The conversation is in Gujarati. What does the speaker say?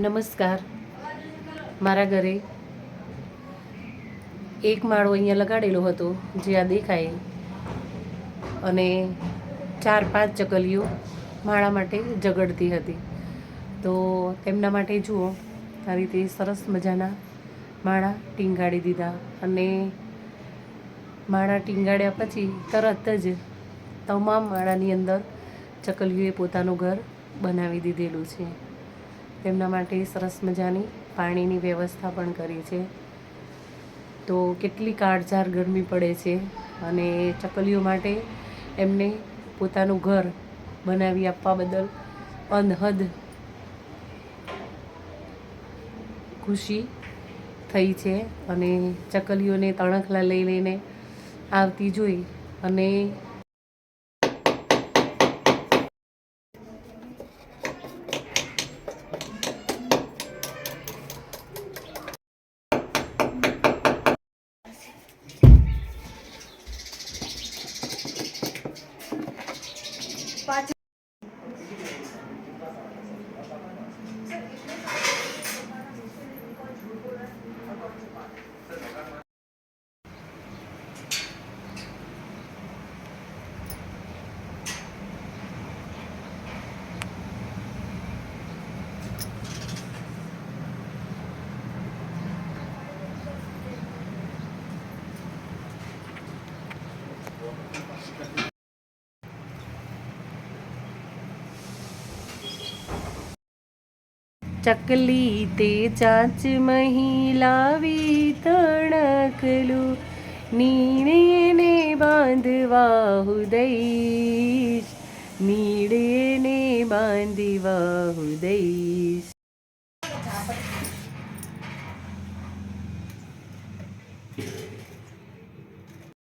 નમસ્કાર. મારા ઘરે એક માળો અહીંયા લગાડેલો હતો, જે આ દેખાય. અને ચાર, પાંચ ચકલીઓ માળા માટે ઝઘડતી હતી. તો તેમના માટે જુઓ, આ રીતે સરસ મજાના માળા ટીંગાડી દીધા અને માળા ટીંગાડ્યા પછી તરત જ તમામ માળાની અંદર ચકલીઓએ પોતાનું ઘર બનાવી દીધેલું છે. તેમના માટે સરસ મજાની પાણીની વ્યવસ્થા પણ કરી છે. તો કેટલી કાળઝાર ગરમી પડે છે અને ચકલીઓ માટે એમને પોતાનું ઘર બનાવી આપવા બદલ અનહદ ખુશી થઈ છે અને ચકલીઓને તણખલા લઈ લઈને આવતી જોઈ અને спать. ચકલી તે ચાચ મહિલાવી તણકલું નીણેને બાંધવા હુદઈશ નીડેને બાંધવા હુદઈશ